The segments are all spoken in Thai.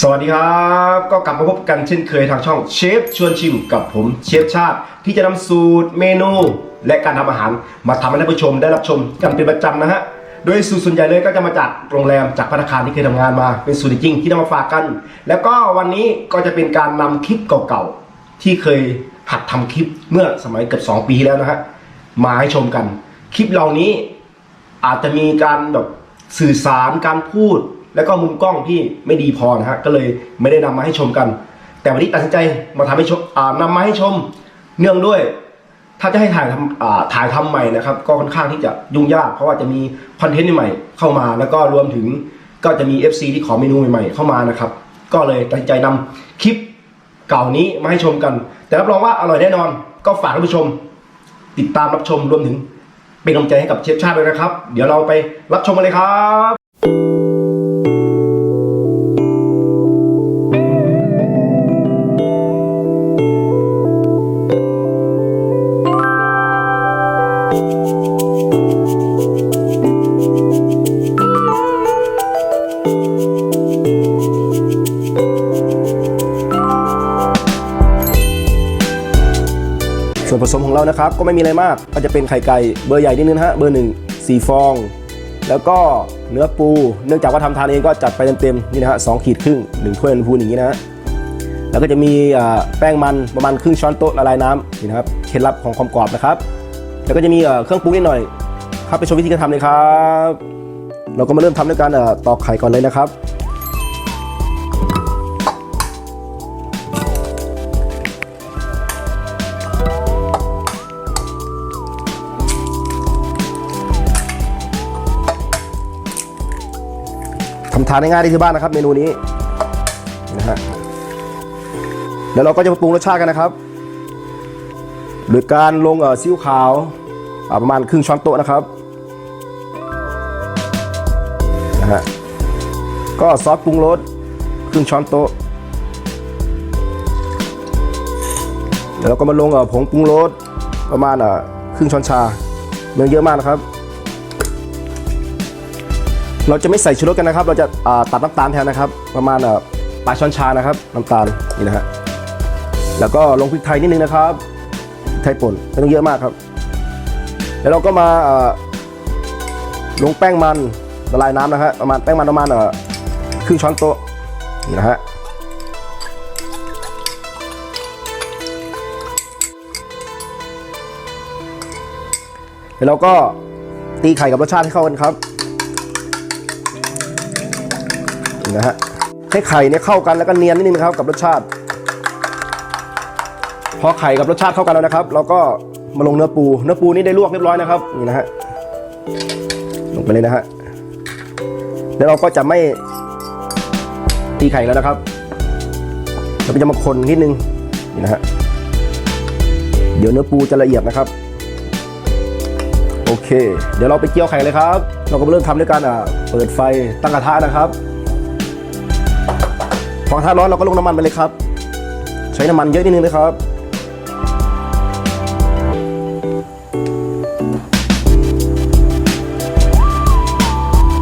สวัสดีครับ ก็กลับมาพบกันเช่นเคยทางช่องเชฟชวนชิมกับผมเชฟชาติ ที่จะนำสูตรเมนู และการทำอาหาร มาทำให้ท่านผู้ชมได้รับชมกันเป็นประจำนะฮะโดยสูตรส่วนใหญ่เลยก็จะมาจากโรงแรมจากพัตตาคารที่เคยทำงานมาเป็นสูตรจริงที่นำมาฝากกัน แล้วก็วันนี้ก็จะเป็นการนำคลิปเก่าๆที่เคยหัดทำคลิปเมื่อสมัยเกือบ2 ปีที่แล้วนะฮะมาให้ชมกัน คลิปเหล่านี้อาจจะมีการแบบสื่อสารการพูด แล้วก็มุมกล้องที่ไม่ดีพอนะฮะก็เลยไม่ได้นำมาให้ชมกัน แต่วันนี้ตัดสินใจมาทำให้ชมอ่านำมาให้ชมเนื่องด้วย ถ้าจะให้ถ่ายทำถ่ายทำใหม่นะครับ ก็ค่อนข้างที่จะยุ่งยาก เพราะว่าจะมีคอนเทนต์ใหม่เข้ามา แล้วก็รวมถึงก็จะมี FC ที่ขอเมนูใหม่ๆเข้ามานะครับ ก็เลยตัดสินใจนำคลิปเก่านี้มาให้ชมกัน แต่รับรองว่าอร่อยแน่นอน ก็ฝากท่านผู้ชม ติดตามรับชมรวมถึง เป็นกำลังใจให้กับเชฟชาติด้วยนะครับ เดี๋ยวเราไปรับชมกันเลยครับ ผสมของเรานะครับ ก็ไม่มีอะไรมาก ก็จะเป็นไข่ไก่เบอร์ใหญ่นิดนึงฮะเบอร์หนึ่งสี่ฟอง แล้วก็เนื้อปู เนื่องจากว่าทำทานเองก็จัดไปเต็มๆนี่นะฮะสองขีดครึ่งหนึ่งถ้วยพูนอย่างนี้นะฮะแล้วก็จะมีแป้งมันประมาณครึ่งช้อนโต๊ะละลายน้ำนี่นะครับเคล็ดลับของความกรอบนะครับ แล้วก็จะมีเครื่องปรุงนิดหน่อย ครับไปชมวิธีการทำเลยครับ เราก็มาเริ่มทำด้วยการเอ่อตอกไข่ก่อนเลยนะครับ ทานง่ายๆได้ที่บ้านนะครับ เมนูนี้นะฮะแล้วเราก็จะมาปรุงรสชาติกันนะครับโดยการลงเอ่อซีอิ๊วขาวประมาณครึ่งช้อนโต๊ะนะครับนะฮะก็ซอสปรุงรสครึ่งช้อนโต๊ะเดี๋ยวเราก็มาลงเอ่อผงปรุงรสประมาณเอ่อครึ่งช้อนชาเนื้อเยอะมากนะครับ เราจะไม่ใส่ชูรสกันนะครับ เราจะาตัดน้ำตาลแทนนะครับ ประมาณปลายช้อนชานะครับ น้ำตาลนี่นะฮะแล้วก็ลงพริกไทยนิดนึงนะครับไทยป่นไม่ต้องเยอะมากครับ แล้วเราก็มาาลงแป้งมันละลายน้ำนะฮะประมาณแป้งมันประมาณครึ่งช้อนโต๊ะนี่นะฮะแล้วเราก็ตีไข่กับรสชาติให้เข้ากันครับ นะฮะให้ไข่เนี่ยเข้ากันแล้วก็เนียนนิดนึงนะครับกับรสชาติ พอไข่กับรสชาติเข้ากันแล้วนะครับ เราก็มาลงเนื้อปู เนื้อปูนี่ได้ลวกเรียบร้อยนะครับนี่นะฮะลงไปเลยนะฮะแล้วเราก็จะไม่ตีไข่แล้วนะครับเราจะมาคนนิดนึงนี่นะฮะเดี๋ยวเนื้อปูจะละเอียดนะครับ โอเค เดี๋ยวเราไปเจียวไข่เลยครับ เราก็เริ่มทำด้วยการอ่าเปิดไฟตั้งกระทะนะครับ พอกระทะร้อนเราก็ลงน้ำมันไปเลยครับ ใช้น้ำมันเยอะนิดนึงนะครับ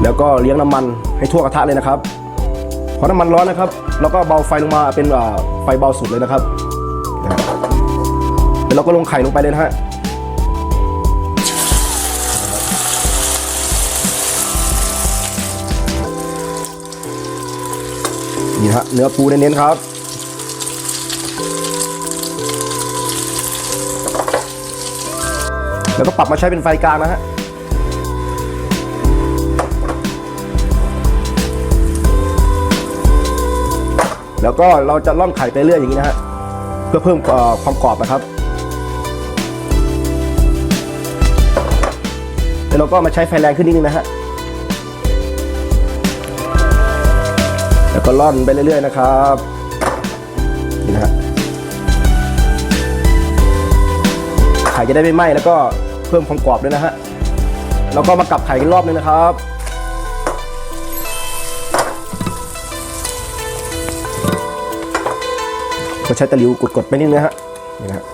แล้วก็เลี้ยงน้ำมันให้ทั่วกระทะเลยนะครับ พอน้ำมันร้อนนะครับเราก็เบาไฟลงมาเป็นไฟเบาสุดเลยนะครับแล้วเราก็ลงไข่ลงไปเลยนะฮะ นี่ฮะเนื้อปูเน้นๆครับแล้วก็ปรับมาใช้เป็นไฟกลางนะฮะแล้วก็เราจะล่อนไข่ไปเรื่อยอย่างนี้นะฮะเพื่อเพิ่มความกรอบนะครับ แล้วเราก็มาใช้ไฟแรงขึ้นนิดนึงนะฮะ แล้วก็ล่อนไปเรื่อยๆนะครับนี่นะฮะไข่จะได้ไม่ไหม้แล้วก็เพิ่มความกรอบด้วยนะฮะแล้วก็มากลับไข่กันรอบนึงนะครับก็ใช้ตะหลิวกดๆไปนิดนึงนะฮะนี่นะฮะ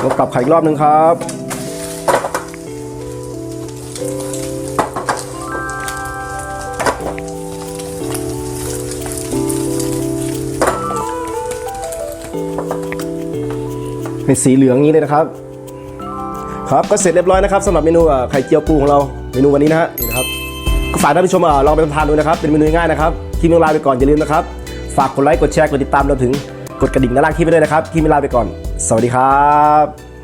แล้วกลับไข่อีกรอบนึงครับ เป็นสีเหลืองนี้เลยนะครับ ครับก็เสร็จเรียบร้อยนะครับสำหรับเมนูไข่เจียวปูของเราเมนูวันนี้นะฮะนี่นะครับก็ฝากท่านผู้ชมลองไปทานดูนะครับเป็นเมนูง่ายนะครับคลิปลาไปก่อนอย่าลืมนะครับฝากกดไลค์กดแชร์กดติดตามรวมถึงกดกระดิ่งด้านล่างคลิปไปด้วยนะครับคลิปลาไปก่อน สวัสดีครับ